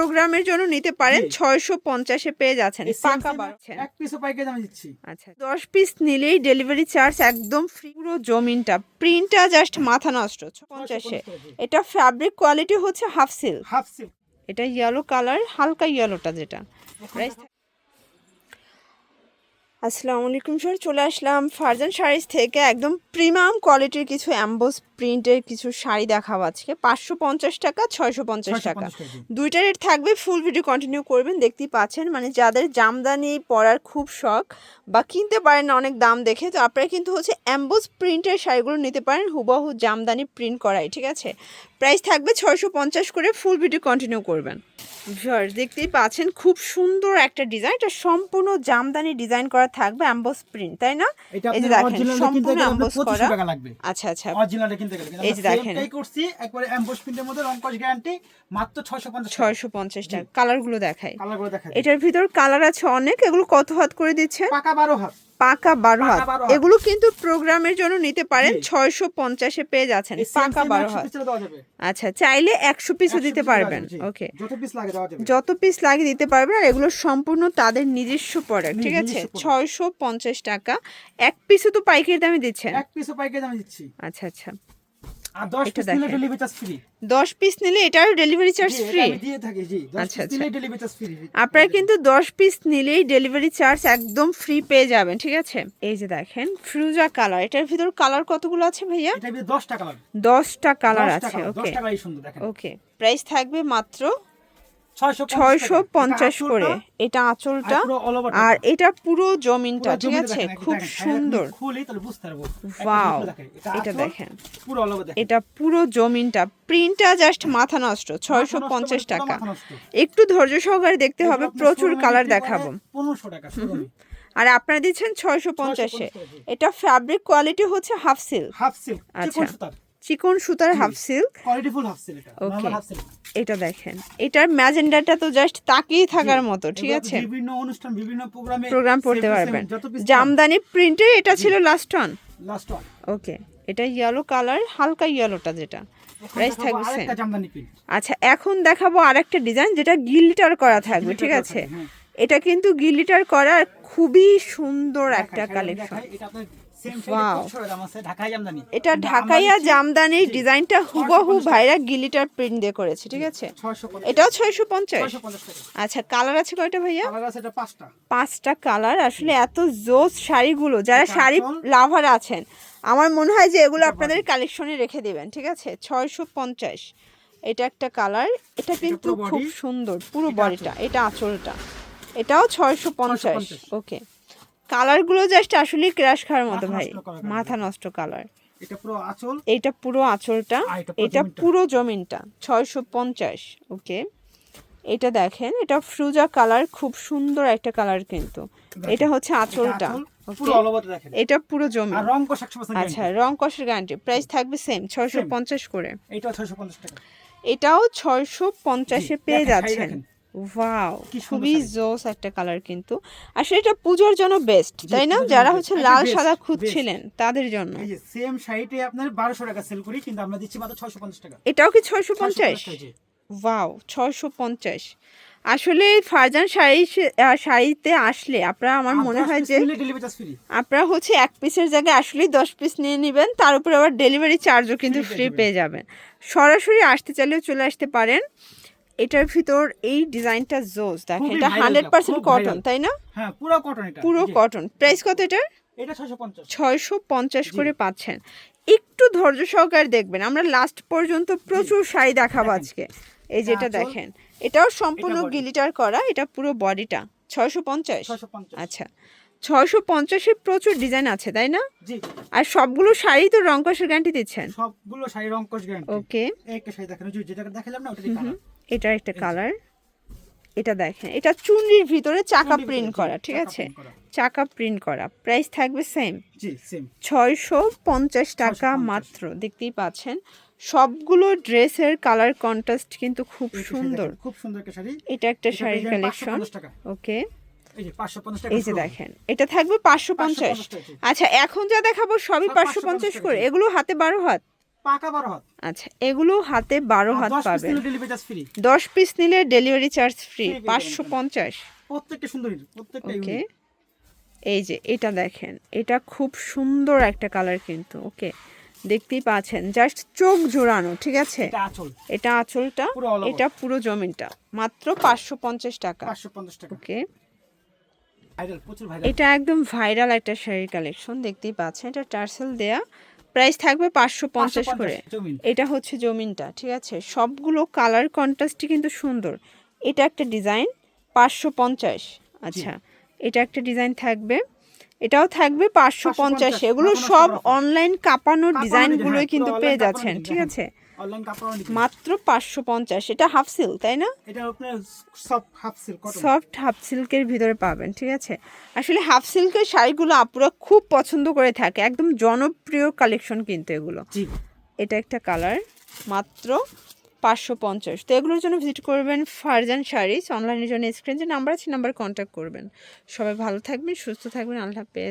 প্রোগ্রামের জন্য নিতে পারেন। ছয়শো পঞ্চাশে পেয়ে যাচ্ছেন পাকা বাড়ছেন এক পিসও পাইকারি দামে দিচ্ছি। আচ্ছা দশ পিস নিলেই ডেলিভারি চার্জ একদম ফ্রি পুরো জমিনটা। প্রিন্টটা জাস্ট মাথা নষ্ট পঞ্চাশে এটা ফ্যাব্রিক কোয়ালিটি হচ্ছে হাফ সিল্ক হাফ সিল্ক এটা ইয়েলো কালার হালকা ইয়েলোটা যেটা। প্রাইস আসসালামু আলাইকুম স্যার চলে আসলাম ফারজান শাড়িজ থেকে। একদম প্রিমিয়াম কোয়ালিটির কিছু অ্যাম্বোস প্রিন্টের কিছু শাড়ি দেখাবো আজকে। পাঁচশো পঞ্চাশ টাকা ছয়শো পঞ্চাশ টাকা। দুইটা রেট থাকবে ফুল ভিডিও কন্টিনিউ করবেন দেখতেই পাচ্ছেন। মানে যাদের জামদানি পরার খুব শখ বা কিনতে পারেন না অনেক দাম দেখে তো আপনারা কিন্তু হচ্ছে অ্যাম্বোস প্রিন্টের শাড়িগুলো নিতে পারেন হুবহু জামদানি প্রিন্ট করাই ঠিক আছে? প্রাইস থাকবে ছয়শো পঞ্চাশ করে ফুল ভিডিও কন্টিনিউ করবেন। ভিউয়ার্স দেখতেই পাচ্ছেন খুব সুন্দর একটা ডিজাইন এটা সম্পূর্ণ জামদানি ডিজাইন করা থাকবে অ্যাম্বোস প্রিন্ট তাই না? এই যে দেখেন সম্পূর্ণ অ্যাম্বোস করা। আচ্ছা আচ্ছা। কিনতে গেলে। এই যে দেখেন। এই করছি একবারে এমবোস প্রিন্টের মধ্যে রং কস গ্যারান্টি মাত্র 650 ছয়শো পঞ্চাশ টাকা। কালারগুলো দেখাই। কালার করে এটার ভিতর কালার আছে অনেক এগুলো কত হাত করে দিচ্ছে? পাকা 12 হাত। পাকা বারো হাত। এগুলো কিন্তু প্রোগ্রামের জন্য নিতে পারেন ছয়শো পঞ্চাশে পেয়ে যাচ্ছেন। পাকা বারো হাত। আচ্ছা চাইলে একশো পিসও দিতে পারবেন। ওকে যত পিস লাগে দেওয়া যাবে। যত পিস লাগে দিতে পারবেন আর এগুলো সম্পূর্ণ তাদের নিজস্ব প্রোডাক্ট ঠিক আছে? ছয়শো পঞ্চাশ টাকা। এক পিসও তো পাইকারি দামে দিচ্ছেন। এক পিসও পাইকারি দামে দিচ্ছি। আচ্ছা আচ্ছা। দশ পিস নিলে এটারও ডেলিভারি চার্জ ফ্রি দিয়ে থাকি জি 10 আচ্ছা, আচ্ছা। ডেলিভারি চার্জ আপনারা কিন্তু দশ পিস নিলেই ডেলিভারি চার্জ একদম ফ্রি পেয়ে যাবেন ঠিক আছে? এই যে দেখেন ফ্রুজা কালার এটার ভিতর কালার কতগুলো আছে ভাইয়া? দশটা দিয়ে 10 টাকা লাগবে দশটা কালার আছে ওকে 10 টাকাই সুন্দর দেখেন। ওকে প্রাইস থাকবে মাত্র 650 ছয়শো। পঞ্চাশ করে। এটা আঁচলটা আর। এটা পুরো জমিনটা ঠিক আছে? খুব সুন্দর। দেখেন, এটা দেখেন। এটা পুরো জমিনটা। প্রিন্টটা জাস্ট মাথা নষ্ট ছয়শো পঞ্চাশ মানে টাকা। একটু ধৈর্য সহকারে দেখতে হবে প্রচুর কালার দেখাবো। 1500 টাকা আর আপনারা দিচ্ছেন ছয়শো পঞ্চাশে। এটা ফ্যাব্রিক কোয়ালিটি হচ্ছে হাফ সিল্ক হাফ সিল্ক আচ্ছা। চিকন সুতার half silk half silk silk এটা দেখেন। এটার ম্যাজেন্ডাটা তো জাস্ট তাকিয়ে থাকার মতো ঠিক আছে? বিভিন্ন অনুষ্ঠান বিভিন্ন প্রোগ্রামে প্রোগ্রাম পড়তে পারবেন। জামদানি প্রিন্টের এটা ছিল last on last one okay এটা ইয়েলো কালার হালকা ইয়েলোটা যেটা। প্রাইস থাকবে আচ্ছা এখন দেখাবো আরেকটা ডিজাইন যেটা গিলিটার করা থাকবে ঠিক আছে? হ্যাঁ। এটা কিন্তু গিলিটার করা খুবই সুন্দর একটা কালেকশন এটা ঢাকাইয়া জামদানির ডিজাইনটা হুবহু ভাইরা গিলিটার প্রিন্ট দিয়ে করেছে ঠিক আছে? এটাও ছয়শো পঞ্চাশ? আচ্ছা কালার আছে কয়টা ভাইয়া? পাঁচটা। কালার আসলে এত জোস শাড়িগুলো যারা শাড়ি। লাভার আছেন আমার মনে হয় যে এগুলো আপনাদের কালেকশনে রেখে দেবেন ঠিক আছে? ছয়শো পঞ্চাশ। এটা একটা কালার এটা কিন্তু খুব সুন্দর পুরো বডিটা এটা আঁচলটা। এটাও ছয়শো পঞ্চাশ ওকে কালারগুলো জাস্ট আসলে ক্রাশ খাওয়ার মতো ভাই। মাথা নষ্ট কালার এটা পুরো আঁচল? এইটা পুরো আঁচলটা। এটা পুরো এটা জমিনটা। ছয়শো পঞ্চাশ ওকে? এটা দেখেন এটা ফ্রুজা কালার খুব সুন্দর একটা কালার কিন্তু। এটা হচ্ছে আঁচলটা এটা পুরো জমি। রং কোশ 100% আচ্ছা রং কষের গ্যারান্টি প্রাইস থাকবে সেম ছয়শো পঞ্চাশ করে। এইটা 650 টাকা। এটাও ছয়শো পঞ্চাশে পেয়ে যাচ্ছেন। ওয়াও খুবই জোস একটা কালার কিন্তু। আসলে এটা পুজোর জন্য বেস্ট তাই না? যারা হচ্ছে লাল সাদা খুঁজছিলেন তাদের জন্য। এই যে সেম শাড়িতে আপনার 1200 টাকা সেল করি কিন্তু আমরা দিচ্ছি মাত্র 650 টাকা। এটাও কি ছয়শো পঞ্চাশ 650 টাকা, ওয়াও ছয়শো পঞ্চাশ। আসলে ফারজান শাড়ি শাড়িতে আসলে আপনারা আমার মনে হয় যে। আপনারা হচ্ছে এক পিসের জায়গায় আসলেই দশ পিস নিয়ে নেবেন তার উপরে আবার ডেলিভারি চার্জও কিন্তু ফ্রি পেয়ে যাবেন। সরাসরি আসতে চাইলেও চলে আসতে পারেন। এটার ভিতর এই ডিজাইনটা জোস দেখেন এটা হান্ড্রেড পার্সেন্ট কটন তাই না? হ্যাঁ পুরো কটন এটা পুরো কটন প্রাইস কত এটার? এটা 650 ছয়শো পঞ্চাশ। করে পাচ্ছেন। একটু ধৈর্য সহকারে দেখবেন আমরা লাস্ট পর্যন্ত প্রচুর শাড়ি দেখাবো আজকে। এই যেটা দেখেন এটাও সম্পূর্ণ গিলিটার করা এটা পুরো বডিটা ছয়শো পঞ্চাশ? 650 আচ্ছা। ছয়শো পঞ্চাশের প্রচুর ডিজাইন আছে তাই না? আর সবগুলো শাড়ি তো রং কষের গ্যারান্টি দিচ্ছেন? সবগুলো শাড়ি রং কোশ গ্যারান্টি ওকে একটা শাড়ি দেখেন যেটা দেখালাম না ওটারই এটার একটা কালার এটা দেখেন এটা চুনরির ভিতরে চাকা প্রিন্ট করা ঠিক আছে? চাকা প্রিন্ট করা প্রাইস থাকবে সেম ছয়শো পঞ্চাশ টাকা মাত্র দেখতেই পাচ্ছেন। সবগুলো ড্রেসের কালার কন্ট্রাস্ট কিন্তু খুব সুন্দর। খুব সুন্দর এটা একটা এটা শাড়ির কালেকশন ওকে এই যে 550 টাকা এই যে শুরু। দেখেন এটা থাকবে পাঁচশো পঞ্চাশ। 550 টাকা, জি। আচ্ছা এখন যা দেখাবো সবই পাঁচশো পঞ্চাশ করে এগুলো হাতে বারো হাত। পাকা বারো হাত। আচ্ছা এগুলো হাতে বারো হাত দশ পিস পাবেন। নিলে ডেলিভারি চার্জ ফ্রি দশ পিস নিলে ডেলিভারি চার্জ ফ্রি পাঁচশো। পঞ্চাশ। প্রত্যেকটা সুন্দরী প্রত্যেকটা ওকে এই যে এটা দেখেন এটা খুব সুন্দর একটা কালার কিন্তু ওকে দেখতেই পাচ্ছেন জাস্ট চোখ জোড়ানো ঠিক আছে? এটা আঁচলটা। এটা পুরো জমিনটা মাত্র পাঁচশো পঞ্চাশ টাকা। ওকে এটা একদম ভাইরাল একটা শাড়ির কালেকশন দেখতেই পাচ্ছেন এটা টার্সেল দেয়া প্রাইস থাকবে পাঁচশো পঞ্চাশ করে। এটা হচ্ছে জমিনটা ঠিক আছে? সবগুলো কালার কন্ট্রাস্টই কিন্তু সুন্দর। এটা একটা ডিজাইন পাঁচশো পঞ্চাশ। আচ্ছা এটা একটা ডিজাইন থাকবে। এটাও থাকবে পাঁচশো পঞ্চাশ। এগুলো সব সব অনলাইন কাঁপানোর ডিজাইনগুলোই কিন্তু পেয়ে যাচ্ছেন ঠিক আছে? অনলাইন কাপড় নিতে মাত্র পাঁচশো পঞ্চাশ এটা হাফ সিল তাই না? এটা আপনার সব হাফ সিল্ক সফট হাফ সিল্কের ভিতরে পাবেন ঠিক আছে? আসলে হাফ সিল্কের শাড়িগুলো আপুরা খুব পছন্দ করে থাকে একদম জনপ্রিয় কালেকশন কিন্তু এগুলো। জি। এটা একটা কালার মাত্র পাঁচশো পঞ্চাশ। তো এগুলোর জন্য ভিজিট করবেন ফারজান শাড়িজ অনলাইনের জন্য স্ক্রিন যে নাম্বার আছে নাম্বার কন্ট্যাক্ট করবেন। সবাই ভালো থাকবেন সুস্থ থাকবেন আল্লাহ হাফেজ।